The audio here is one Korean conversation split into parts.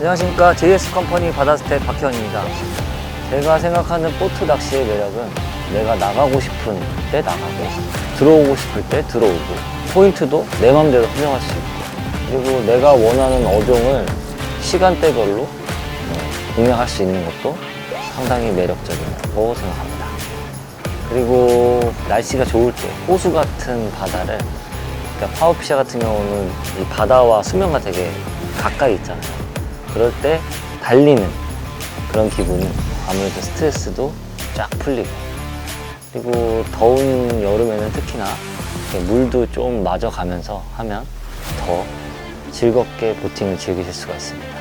안녕하십니까 JS 컴퍼니 바다스텝 박현입니다. 제가 생각하는 보트 낚시의 매력은 내가 나가고 싶은 때 나가고 들어오고 싶을 때 들어오고 포인트도 내 맘대로 설정할 수 있고 그리고 내가 원하는 어종을 시간대별로 어, 공략할 수 있는 것도 상당히 매력적이라고 생각합니다. 그리고 날씨가 좋을 때 호수 같은 바다를 그러니까 파워피샤 같은 경우는 이 바다와 수면과 되게 가까이 있잖아요. 그럴 때 달리는 그런 기분이 아무래도 스트레스도 쫙 풀리고 그리고 더운 여름에는 특히나 물도 좀 맞아가면서 하면 더 즐겁게 보팅을 즐기실 수가 있습니다.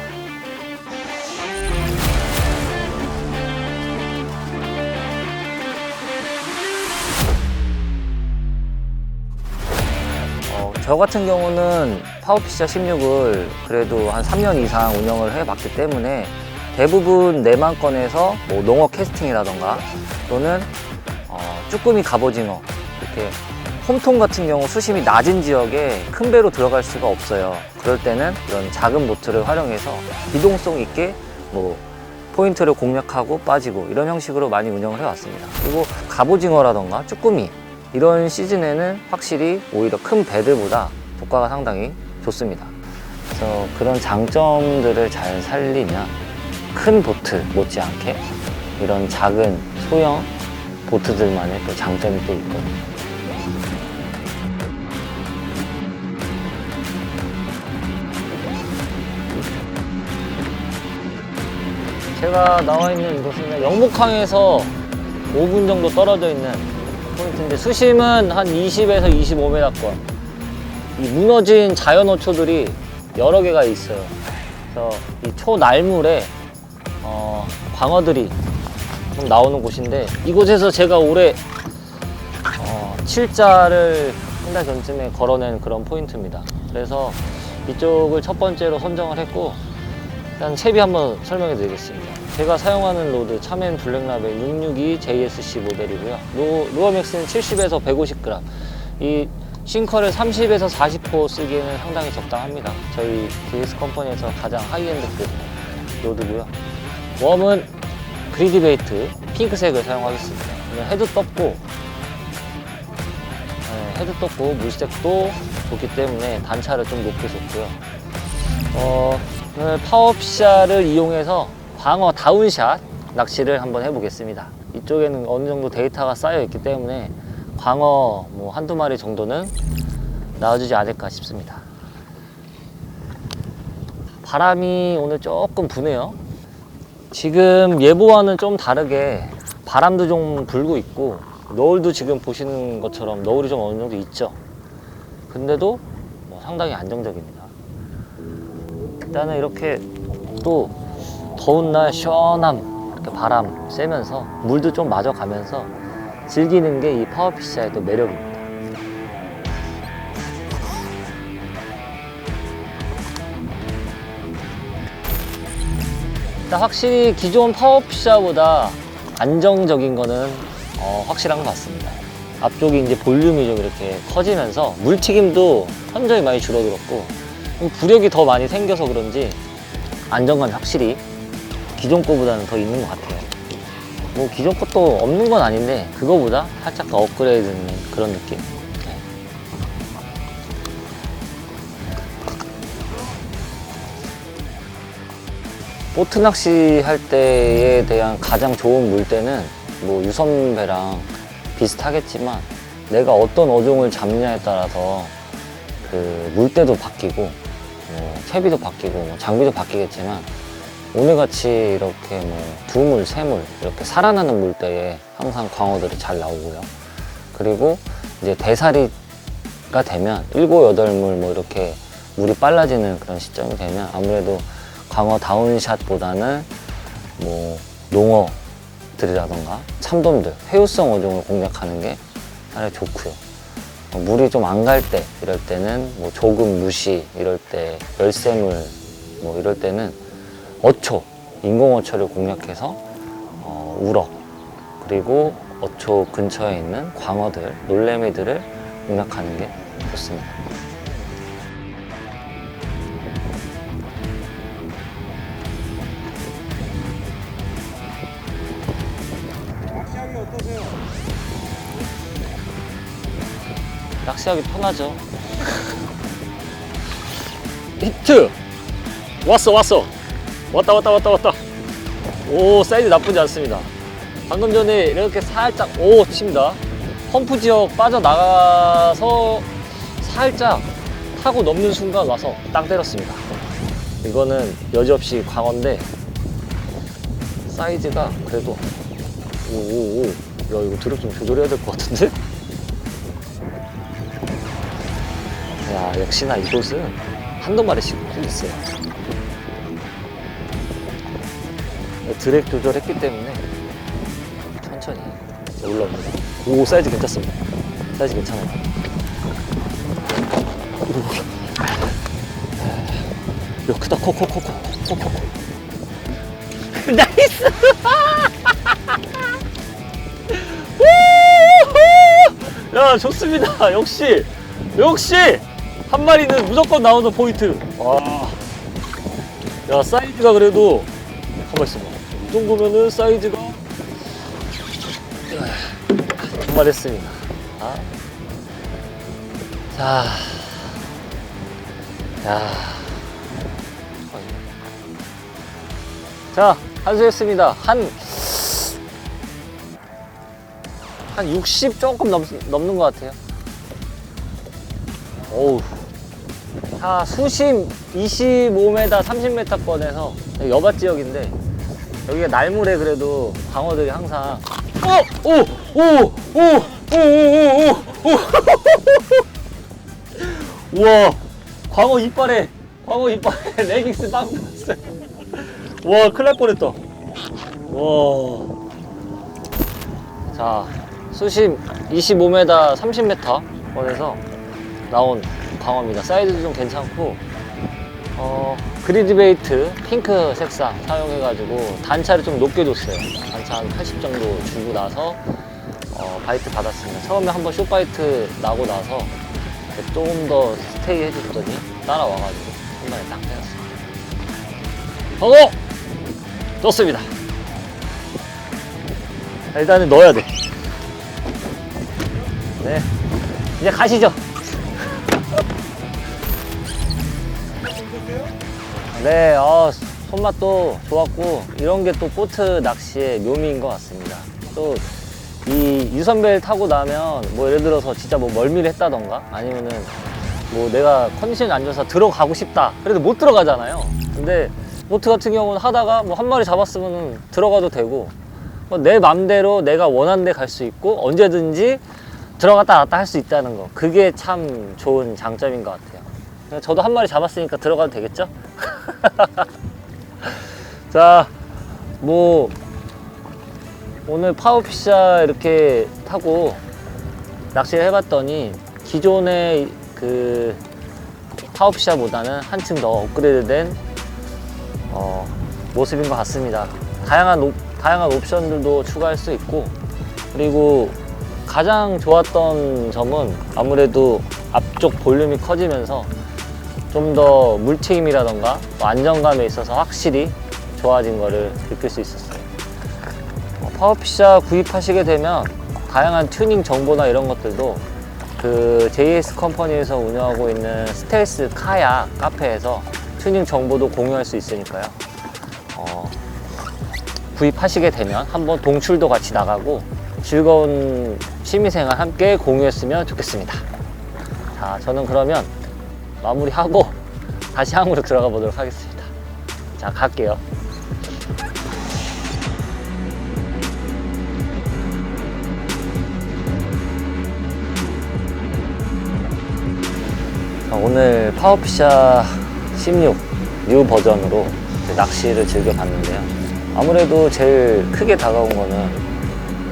저 같은 경우는 파워피샤 16을 그래도 한 3년 이상 운영을 해봤기 때문에 대부분 내만권에서 뭐 농어 캐스팅이라던가 또는 어, 쭈꾸미 갑오징어 이렇게 홈통 같은 경우 수심이 낮은 지역에 큰 배로 들어갈 수가 없어요. 그럴 때는 이런 작은 보트를 활용해서 기동성 있게 뭐 포인트를 공략하고 빠지고 이런 형식으로 많이 운영을 해왔습니다. 그리고 갑오징어라던가 쭈꾸미 이런 시즌에는 확실히 오히려 큰 배들보다 독가가 상당히 좋습니다. 그래서 그런 장점들을 잘 살리면 큰 보트 못지않게 이런 작은 소형 보트들만의 또 장점이 또 있거든요. 제가 나와 있는 이곳은 영목항에서 5분 정도 떨어져 있는 포인트인데 수심은 한 20에서 25m권. 이 무너진 자연어초들이 여러 개가 있어요. 그래서 이 초날물에 어, 광어들이 좀 나오는 곳인데 이곳에서 제가 올해 어, 7자를 한 달 전쯤에 걸어낸 그런 포인트입니다. 그래서 이쪽을 첫 번째로 선정을 했고 일단 채비 한번 설명해 드리겠습니다. 제가 사용하는 로드 차멘 블랙라벨 662 JSC 모델이고요. 로, 루어맥스는 70에서 150g. 이 싱커를 30에서 40호 쓰기에는 상당히 적당합니다. 저희 DS 컴퍼니에서 가장 하이엔드급 로드고요. 웜은 그리디베이트 핑크색을 사용하겠습니다. 헤드 떴고 네, 헤드 떴고 물색도 좋기 때문에 단차를 좀 높게 줬고요. 어, 오늘 파워피샤를 이용해서 광어 다운샷 낚시를 한번 해보겠습니다. 이쪽에는 어느 정도 데이터가 쌓여 있기 때문에 광어 뭐 한두 마리 정도는 나와주지 않을까 싶습니다. 바람이 오늘 조금 부네요. 지금 예보와는 좀 다르게 바람도 좀 불고 있고 노을도 지금 보시는 것처럼 노을이 좀 어느 정도 있죠. 근데도 뭐 상당히 안정적입니다. 일단은 이렇게 또 더운 날 시원함 이렇게 바람 쐬면서 물도 좀 맞아가면서 즐기는 게 이 파워피샤의 또 매력입니다. 확실히 기존 파워피샤보다 안정적인 거는 어, 확실한 것 같습니다. 앞쪽이 이제 볼륨이 좀 이렇게 커지면서 물튀김도 현저히 많이 줄어들었고 부력이 더 많이 생겨서 그런지 안정감이 확실히 기존 거보다는 더 있는 것 같아요. 뭐 기존 것도 없는 건 아닌데 그거보다 살짝 더 업그레이드된 그런 느낌. 네. 보트 낚시 할 때에 대한 가장 좋은 물때는 뭐 유선배랑 비슷하겠지만 내가 어떤 어종을 잡느냐에 따라서 그 물때도 바뀌고 뭐 채비도 바뀌고 뭐 장비도 바뀌겠지만 오늘같이 이렇게 뭐 두물, 세물 이렇게 살아나는 물때에 항상 광어들이 잘 나오고요. 그리고 이제 대사리가 되면 일곱 여덟 물 뭐 이렇게 물이 빨라지는 그런 시점이 되면 아무래도 광어 다운샷보다는 뭐 농어들이라던가 참돔들 회유성 어종을 공략하는 게 차라리 좋고요. 뭐 물이 좀 안 갈 때 이럴 때는 뭐 조금 무시 이럴 때 열쇠물 뭐 이럴 때는 어초 인공어초를 공략해서 어, 우럭 그리고 어초 근처에 있는 광어들 놀래미들을 공략하는 게 좋습니다. 어떠세요? 편하죠. 히트! 왔어, 왔어! 왔다, 왔다, 왔다, 왔다. 오, 사이즈 나쁘지 않습니다. 방금 전에 이렇게 살짝, 오, 칩니다. 펌프 지역 빠져나가서 살짝 타고 넘는 순간 와서 딱 때렸습니다. 이거는 여지없이 광어인데, 사이즈가 그래도, 오, 오, 오. 야, 이거 드롭 좀 조절해야 될 것 같은데? 야, 역시나 이곳은 한두 마리씩 꼭 있어요. 드랙 조절했기 때문에 천천히 올라옵니다. 오, 사이즈 괜찮습니다. 사이즈 괜찮아요. 오. 야, 크다. 커, 커, 커, 커, 커, 커, 커. 나이스! 야, 좋습니다. 역시, 역시! 한 마리는 무조건 나오는 포인트. 와. 야, 사이즈가 그래도, 가만 있어봐. 이 정도면은 사이즈가 정말 했습니다. 아. 자. 야. 자, 한수했습니다. 한, 한 60 조금 넘, 넘는 것 같아요. 어우. 자, 수심 25m, 30m권에서 여밭 지역인데, 여기가 날물에 그래도 광어들이 항상, 어! 오! 오! 오! 오! 오! 오! 오! 오! 우와! 광어 이빨에, 광어 이빨에 레깅스 빵 났어요. 와, 큰일 날 뻔했다. 와. 자, 수심 25m, 30m 원에서 나온 광어입니다. 사이즈도 좀 괜찮고, 어, 그리드 베이트 핑크 색상 사용해가지고 단차를 좀 높게 줬어요. 단차 한 80 정도 주고 나서 어, 바이트 받았습니다. 처음에 한번 쇼바이트 나고 나서 조금 더 스테이 해줬더니 따라와가지고 한 마리 딱 때렸어요. 광어! 좋습니다. 자, 일단은 넣어야 돼. 네. 이제 가시죠. 네, 어, 손맛도 좋았고, 이런 게 또 보트 낚시의 묘미인 것 같습니다. 또, 이 유선벨 타고 나면, 뭐 예를 들어서 진짜 뭐 멀미를 했다던가, 아니면은 뭐 내가 컨디션이 안 좋아서 들어가고 싶다. 그래도 못 들어가잖아요. 근데 보트 같은 경우는 하다가 뭐 한 마리 잡았으면 들어가도 되고, 뭐내 맘대로 내가 원하는 데 갈 수 있고, 언제든지 들어갔다 나왔다 할 수 있다는 거. 그게 참 좋은 장점인 것 같아요. 저도 한 마리 잡았으니까 들어가도 되겠죠? 자, 뭐, 오늘 파워피샤 이렇게 타고 낚시를 해봤더니 기존의 그 파워피샤보다는 한층 더 업그레이드된 어, 모습인 것 같습니다. 다양한, 옵, 다양한 옵션들도 추가할 수 있고 그리고 가장 좋았던 점은 아무래도 앞쪽 볼륨이 커지면서 좀 더 물튀김이라던가 또 안정감에 있어서 확실히 좋아진 거를 느낄 수 있었어요. 어, 파워피샤 구입하시게 되면 다양한 튜닝 정보나 이런 것들도 그 JS 컴퍼니에서 운영하고 있는 스텔스 카야 카페에서 튜닝 정보도 공유할 수 있으니까요. 어, 구입하시게 되면 한번 동출도 같이 나가고 즐거운 취미생활 함께 공유했으면 좋겠습니다. 자, 저는 그러면 마무리하고 다시 항으로 들어가 보도록 하겠습니다. 자, 갈게요. 자, 오늘 파워피샤 16 뉴 버전으로 낚시를 즐겨봤는데요. 아무래도 제일 크게 다가온 거는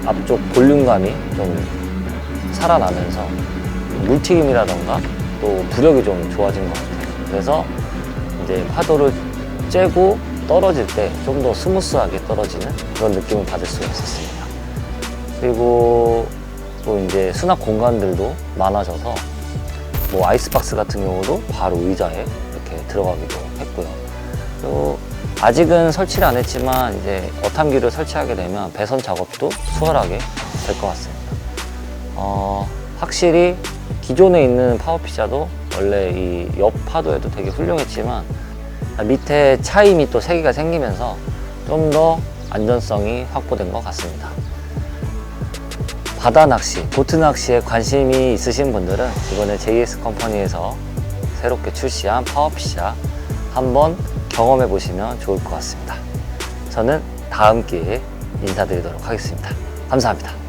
앞쪽 볼륨감이 좀 살아나면서 물튀김이라던가 또 부력이 좀 좋아진 것 같아요. 그래서 이제 파도를 째고 떨어질 때 좀 더 스무스하게 떨어지는 그런 느낌을 받을 수가 있었습니다. 그리고 또 이제 수납 공간들도 많아져서 뭐 아이스박스 같은 경우도 바로 의자에 이렇게 들어가기도 했고요. 또 아직은 설치를 안 했지만 이제 어탐기를 설치하게 되면 배선 작업도 수월하게 될 것 같습니다. 어, 확실히 기존에 있는 파워피샤도 원래 이 옆 파도에도 되게 훌륭했지만 밑에 차임이 또 3개가 생기면서 좀 더 안전성이 확보된 것 같습니다. 바다 낚시, 보트 낚시에 관심이 있으신 분들은 이번에 JS 컴퍼니에서 새롭게 출시한 파워피샤 한번 경험해 보시면 좋을 것 같습니다. 저는 다음 기회에 인사드리도록 하겠습니다. 감사합니다.